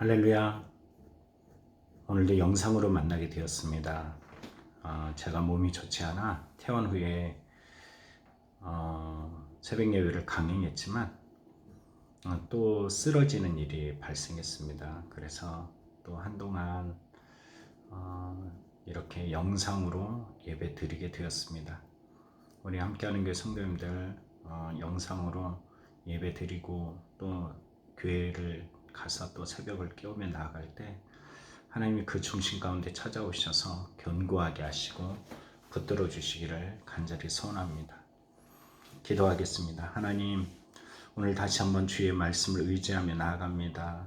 할렐루야. 오늘도 영상으로 만나게 되었습니다. 어, 제가 몸이 좋지 않아 퇴원 후에 어, 새벽 예배를 강행했지만 어, 또 쓰러지는 일이 발생했습니다. 그래서 또 한동안 어, 이렇게 영상으로 예배 드리게 되었습니다. 우리 함께하는 교회 성도님들 어, 영상으로 예배 드리고 또 교회를 가서 또 새벽을 깨우며 나아갈 때 하나님이 그 중심 가운데 찾아오셔서 견고하게 하시고 붙들어 주시기를 간절히 소원합니다. 기도하겠습니다. 하나님 오늘 다시 한번 주의 말씀을 의지하며 나아갑니다.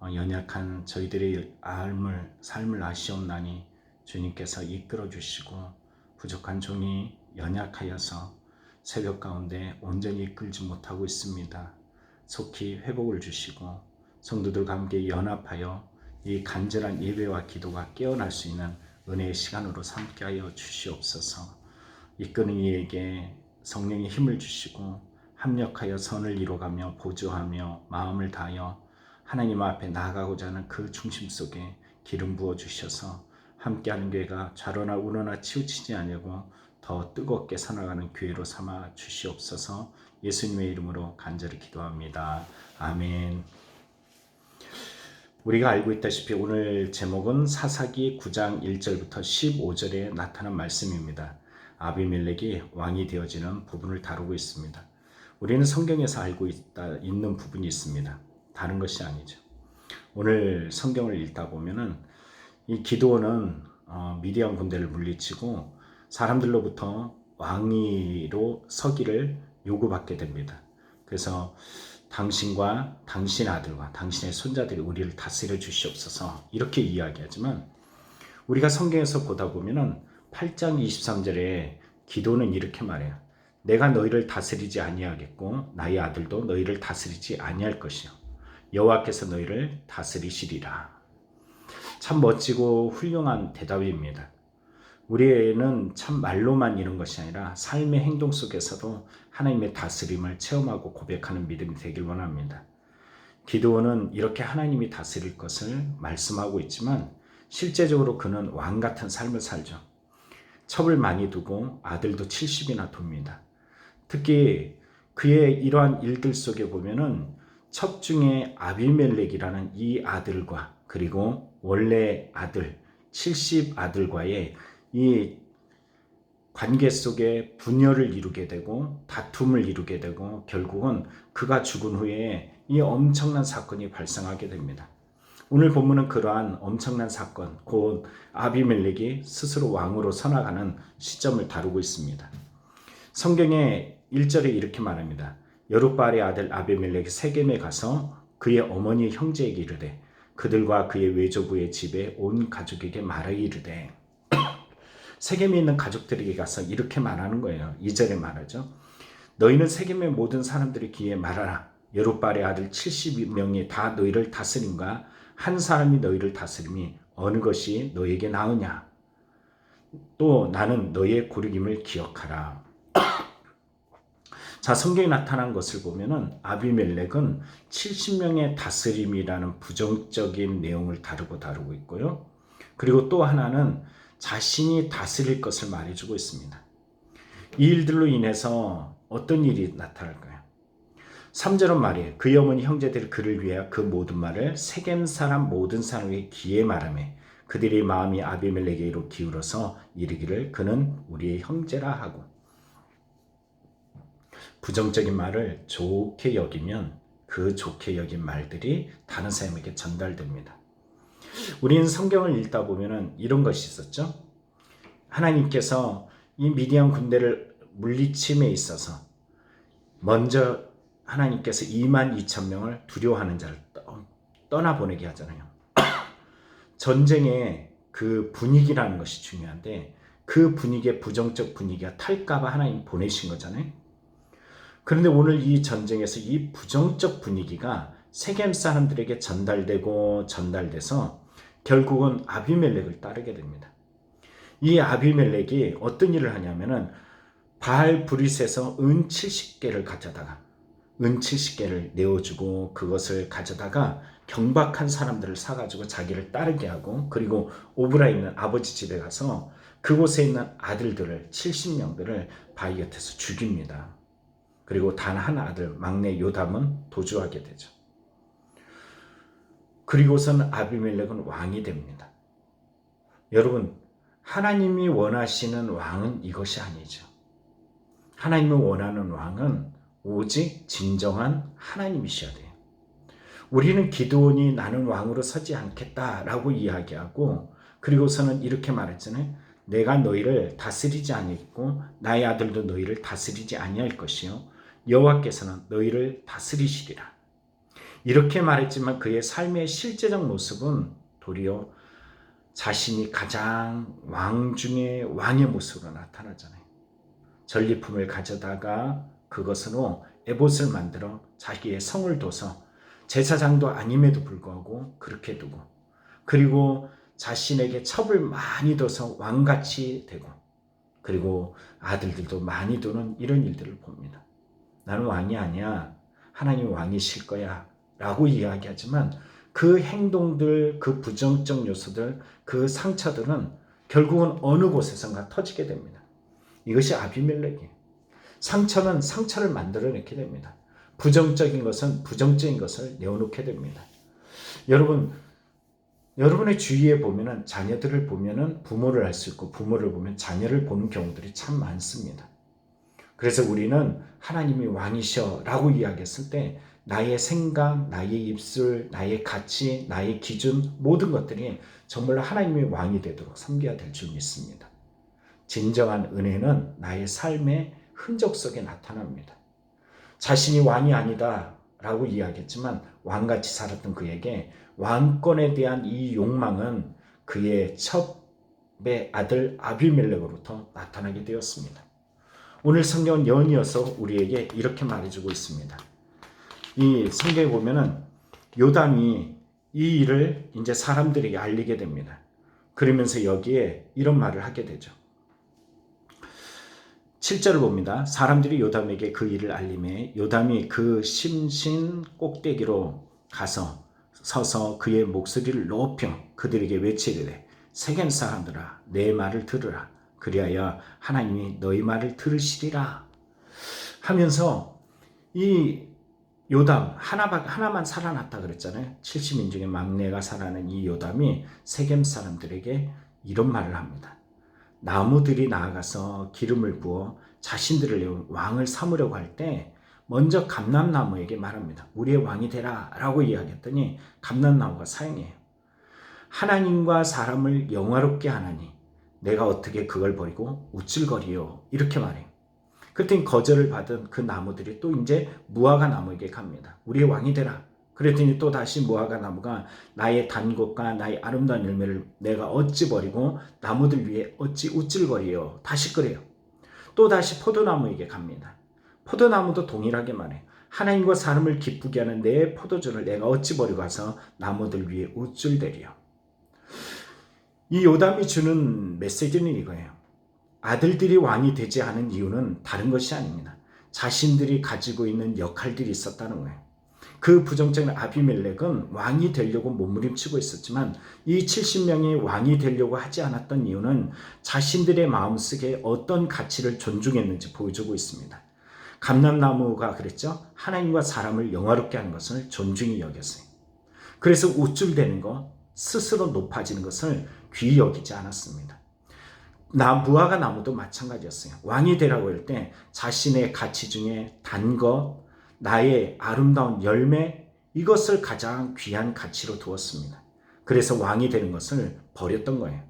어, 연약한 저희들의 삶을 삶을 아시옵나니 주님께서 이끌어 주시고 부족한 종이 연약하여서 새벽 가운데 온전히 이끌지 못하고 있습니다. 속히 회복을 주시고 성도들과 함께 연합하여 이 간절한 예배와 기도가 깨어날 수 있는 은혜의 시간으로 삼게 하여 주시옵소서. 이끄는 이에게 성령의 힘을 주시고 합력하여 선을 이루가며 보조하며 마음을 다하여 하나님 앞에 나아가고자 하는 그 중심 속에 기름 부어 주셔서 함께하는 교회가 좌로나 우로나 치우치지 아니하고 더 뜨겁게 살아가는 교회로 삼아 주시옵소서 예수님의 이름으로 간절히 기도합니다. 아멘. 우리가 알고 있다시피 오늘 제목은 사사기 9장 1절부터 15절에 나타난 말씀입니다. 아비멜렉이 왕이 되어지는 부분을 다루고 있습니다. 우리는 성경에서 알고 있다, 있는 부분이 있습니다. 다른 것이 아니죠. 오늘 성경을 읽다 보면은 이 기도원은 어, 미디안 군대를 물리치고 사람들로부터 왕위로 서기를 요구받게 됩니다. 그래서 당신과 당신의 아들과 당신의 손자들이 우리를 다스려 주시옵소서 이렇게 이야기하지만 우리가 성경에서 보다 보면은 8장 23절에 기도는 이렇게 말해요. 내가 너희를 다스리지 아니하겠고 나의 아들도 너희를 다스리지 아니할 것이요 여호와께서 너희를 다스리시리라. 참 멋지고 훌륭한 대답입니다. 우리는 참 말로만 이런 것이 아니라 삶의 행동 속에서도 하나님의 다스림을 체험하고 고백하는 믿음이 되길 원합니다. 기도원은 이렇게 하나님이 다스릴 것을 말씀하고 있지만 실제적으로 그는 왕 같은 삶을 살죠. 첩을 많이 두고 아들도 70이나 둡니다. 특히 그의 이러한 일들 속에 보면은 첩 중에 아비멜렉이라는 이 아들과 그리고 원래 아들 70 아들과의 이 관계 속에 분열을 이루게 되고 다툼을 이루게 되고 결국은 그가 죽은 후에 이 엄청난 사건이 발생하게 됩니다. 오늘 본문은 그러한 엄청난 사건, 곧 아비멜렉이 스스로 왕으로 선악하는 시점을 다루고 있습니다. 성경에 1절에 이렇게 말합니다. 여룻바알의 아들 아비멜렉이 세겜에 가서 그의 어머니 형제에게 이르되 그들과 그의 외조부의 집에 온 가족에게 말하여 이르되 세겜에 있는 가족들에게 가서 이렇게 말하는 거예요. 2절에 말하죠. 너희는 세겜의 모든 사람들의 귀에 말하라. 여룻바알의 아들 70명이 다 너희를 다스림과 한 사람이 너희를 다스림이 어느 것이 너에게 나으냐. 또 나는 너의 고르김을 기억하라. 자, 성경에 나타난 것을 보면은 아비멜렉은 70명의 다스림이라는 부정적인 내용을 다루고 다루고 있고요. 그리고 또 하나는 자신이 다스릴 것을 말해주고 있습니다. 이 일들로 인해서 어떤 일이 나타날까요? 3절은 말이에요. 그의 어머니 형제들이 그를 위하여 그 모든 말을 세겜 사람 모든 사람에게 귀에 말하며 그들의 마음이 아비멜렉에게로 기울어서 이르기를 그는 우리의 형제라 하고 부정적인 말을 좋게 여기면 그 좋게 여긴 말들이 다른 사람에게 전달됩니다. 우리는 성경을 읽다 보면은 이런 것이 있었죠. 하나님께서 이 미디안 군대를 물리침에 있어서 먼저 하나님께서 2만 2천 명을 두려워하는 자를 떠나 보내게 하잖아요. 전쟁의 그 분위기라는 것이 중요한데 그 분위기의 부정적 분위기가 탈까봐 하나님 보내신 거잖아요. 그런데 오늘 이 전쟁에서 이 부정적 분위기가 세겜 사람들에게 전달되고 전달돼서 결국은 아비멜렉을 따르게 됩니다. 이 아비멜렉이 어떤 일을 하냐면은 바알 브릿에서 은 70개를 가져다가 은칠십 개를 내어주고 그것을 가져다가 경박한 사람들을 사가지고 자기를 따르게 하고 그리고 오브라 있는 아버지 집에 가서 그곳에 있는 아들들을 70명들을 바위 곁에서 죽입니다. 그리고 단 한 아들 막내 요담은 도주하게 되죠. 그리고선 아비멜렉은 왕이 됩니다. 여러분 하나님이 원하시는 왕은 이것이 아니죠. 하나님이 원하는 왕은 오직 진정한 하나님이셔야 돼요. 우리는 기도원이 나는 왕으로 서지 않겠다라고 이야기하고 그리고서는 이렇게 말했잖아요. 내가 너희를 다스리지 아니고 나의 아들도 너희를 다스리지 아니할 것이요 여호와께서는 너희를 다스리시리라. 이렇게 말했지만 그의 삶의 실제적 모습은 도리어 자신이 가장 왕 중에 왕의 모습으로 나타나잖아요. 전리품을 가져다가 그것으로 에봇을 만들어 자기의 성을 둬서 제사장도 아님에도 불구하고 그렇게 두고 그리고 자신에게 첩을 많이 둬서 왕같이 되고 그리고 아들들도 많이 두는 이런 일들을 봅니다. 나는 왕이 아니야. 하나님 왕이실 거야. 라고 이야기하지만 그 행동들, 그 부정적 요소들, 그 상처들은 결국은 어느 곳에선가 터지게 됩니다. 이것이 아비멜렉이에요. 상처는 상처를 만들어내게 됩니다. 부정적인 것은 부정적인 것을 내어놓게 됩니다. 여러분, 여러분의 주위에 보면은 자녀들을 보면은 부모를 알 수 있고 부모를 보면 자녀를 보는 경우들이 참 많습니다. 그래서 우리는 하나님이 왕이셔라고 이야기했을 때 나의 생각, 나의 입술, 나의 가치, 나의 기준 모든 것들이 정말 하나님의 왕이 되도록 섬겨야 될 줄 믿습니다. 진정한 은혜는 나의 삶의 흔적 속에 나타납니다. 자신이 왕이 아니다 라고 이야기했지만 왕같이 살았던 그에게 왕권에 대한 이 욕망은 그의 첩의 아들 아비멜렉으로부터 나타나게 되었습니다. 오늘 성경은 연이어서 우리에게 이렇게 말해주고 있습니다. 이 성경에 보면은 요담이 이 일을 이제 사람들에게 알리게 됩니다. 그러면서 여기에 이런 말을 하게 되죠. 7절을 봅니다. 사람들이 요담에게 그 일을 알림해 요담이 그 심신 꼭대기로 가서 서서 그의 목소리를 높여 그들에게 외치되 세겜 사람들아 내 말을 들으라 그리하여 하나님이 너희 말을 들으시리라 하면서 이 요담 하나 하나만 살아났다 그랬잖아요. 70인 중에 막내가 살아난 이 요담이 세겜 사람들에게 이런 말을 합니다. 나무들이 나아가서 기름을 부어 자신들을 왕을 삼으려고 할 때 먼저 감람나무에게 말합니다. 우리의 왕이 되라 라고 이야기했더니 감람나무가 사용해요. 하나님과 사람을 영화롭게 하나니 내가 어떻게 그걸 버리고 우쭐거리요 이렇게 말해요. 그랬더니 거절을 받은 그 나무들이 또 이제 무화과 나무에게 갑니다. 우리의 왕이 되라. 그랬더니 또 다시 무화과 나무가 나의 단것과 나의 아름다운 열매를 내가 어찌 버리고 나무들 위에 어찌 우쭐거리요. 다시 그래요. 또 다시 포도나무에게 갑니다. 포도나무도 동일하게 말해. 하나님과 사람을 기쁘게 하는 내 포도주를 내가 어찌 버리고 가서 나무들 위에 우쭐대리요. 이 요담이 주는 메시지는 이거예요. 아들들이 왕이 되지 않은 이유는 다른 것이 아닙니다. 자신들이 가지고 있는 역할들이 있었다는 거예요. 그 부정적인 아비멜렉은 왕이 되려고 몸부림치고 있었지만 이 70명이 왕이 되려고 하지 않았던 이유는 자신들의 마음속에 어떤 가치를 존중했는지 보여주고 있습니다. 감람나무가 그랬죠. 하나님과 사람을 영화롭게 하는 것을 존중히 여겼어요. 그래서 우쭐대는 것, 스스로 높아지는 것을 귀히 여기지 않았습니다. 나 무화과 나무도 마찬가지였어요. 왕이 되라고 할 때 자신의 가치 중에 단 것, 나의 아름다운 열매 이것을 가장 귀한 가치로 두었습니다. 그래서 왕이 되는 것을 버렸던 거예요.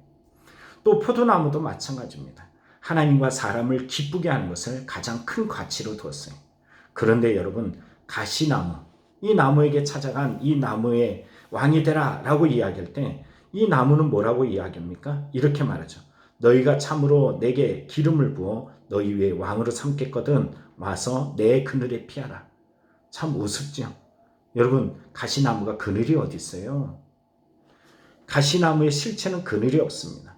또 포도나무도 마찬가지입니다. 하나님과 사람을 기쁘게 하는 것을 가장 큰 가치로 두었어요. 그런데 여러분 가시나무 이 나무에게 찾아간 이 나무의 왕이 되라 라고 이야기할 때 이 나무는 뭐라고 이야기합니까? 이렇게 말하죠. 너희가 참으로 내게 기름을 부어 너희 위에 왕으로 삼겠거든 와서 내 그늘에 피하라. 참 우습죠. 여러분 가시나무가 그늘이 어디 있어요? 가시나무의 실체는 그늘이 없습니다.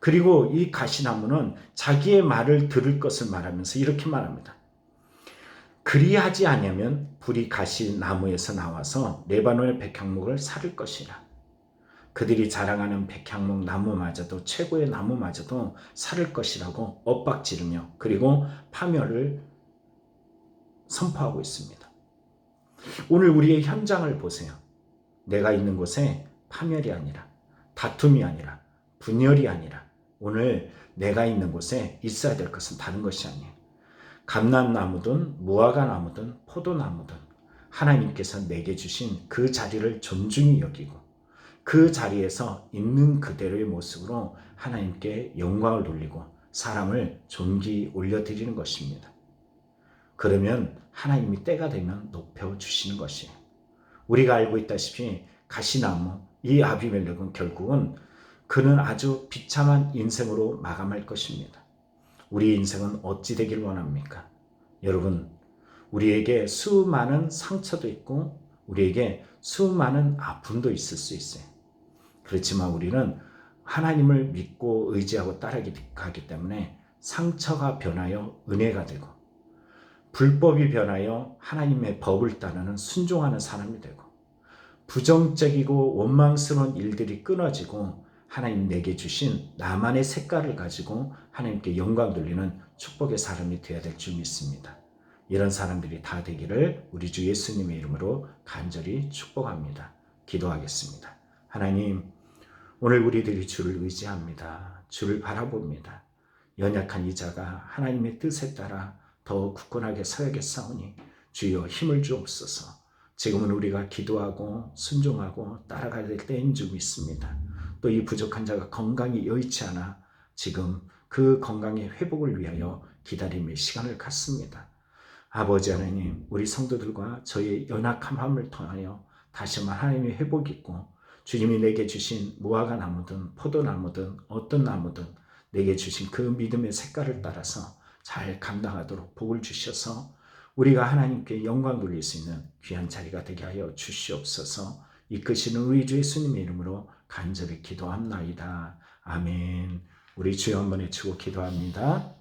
그리고 이 가시나무는 자기의 말을 들을 것을 말하면서 이렇게 말합니다. 그리하지 아니하면 불이 가시 나무에서 나와서 레바논의 백향목을 살을 것이라. 그들이 자랑하는 백향목 나무마저도 최고의 나무마저도 살을 것이라고 엇박지르며 그리고 파멸을 선포하고 있습니다. 오늘 우리의 현장을 보세요. 내가 있는 곳에 파멸이 아니라 다툼이 아니라 분열이 아니라 오늘 내가 있는 곳에 있어야 될 것은 다른 것이 아니에요. 감람나무든 무화과 나무든 포도나무든 하나님께서 내게 주신 그 자리를 존중히 여기고 그 자리에서 있는 그대로의 모습으로 하나님께 영광을 돌리고 사람을 존귀 올려드리는 것입니다. 그러면 하나님이 때가 되면 높여 주시는 것이에요. 우리가 알고 있다시피 가시나무 이 아비멜렉은 결국은 그는 아주 비참한 인생으로 마감할 것입니다. 우리 인생은 어찌 되길 원합니까? 여러분, 우리에게 수많은 상처도 있고 우리에게 수많은 아픔도 있을 수 있어요. 그렇지만 우리는 하나님을 믿고 의지하고 따라가기 때문에 상처가 변하여 은혜가 되고 불법이 변하여 하나님의 법을 따르는 순종하는 사람이 되고 부정적이고 원망스러운 일들이 끊어지고 하나님 내게 주신 나만의 색깔을 가지고 하나님께 영광 돌리는 축복의 사람이 되어야 될 줄 믿습니다. 이런 사람들이 다 되기를 우리 주 예수님의 이름으로 간절히 축복합니다. 기도하겠습니다. 하나님, 오늘 우리들이 주를 의지합니다. 주를 바라봅니다. 연약한 이자가 하나님의 뜻에 따라 더 굳건하게 서야겠사오니 주여 힘을 주옵소서. 지금은 우리가 기도하고 순종하고 따라가야 될 때인 줄 믿습니다. 또 이 부족한 자가 건강이 여의치 않아 지금 그 건강의 회복을 위하여 기다림의 시간을 갖습니다. 아버지 하나님, 우리 성도들과 저의 연약함을 통하여 다시 한번 하나님의 회복이 있고 주님이 내게 주신 무화과 나무든 포도나무든 어떤 나무든 내게 주신 그 믿음의 색깔을 따라서 잘 감당하도록 복을 주셔서 우리가 하나님께 영광 돌릴 수 있는 귀한 자리가 되게 하여 주시옵소서 이끄시는 우리 주 예수님의 이름으로 간절히 기도합나이다. 아멘. 우리 주여 한번 외치고 기도합니다.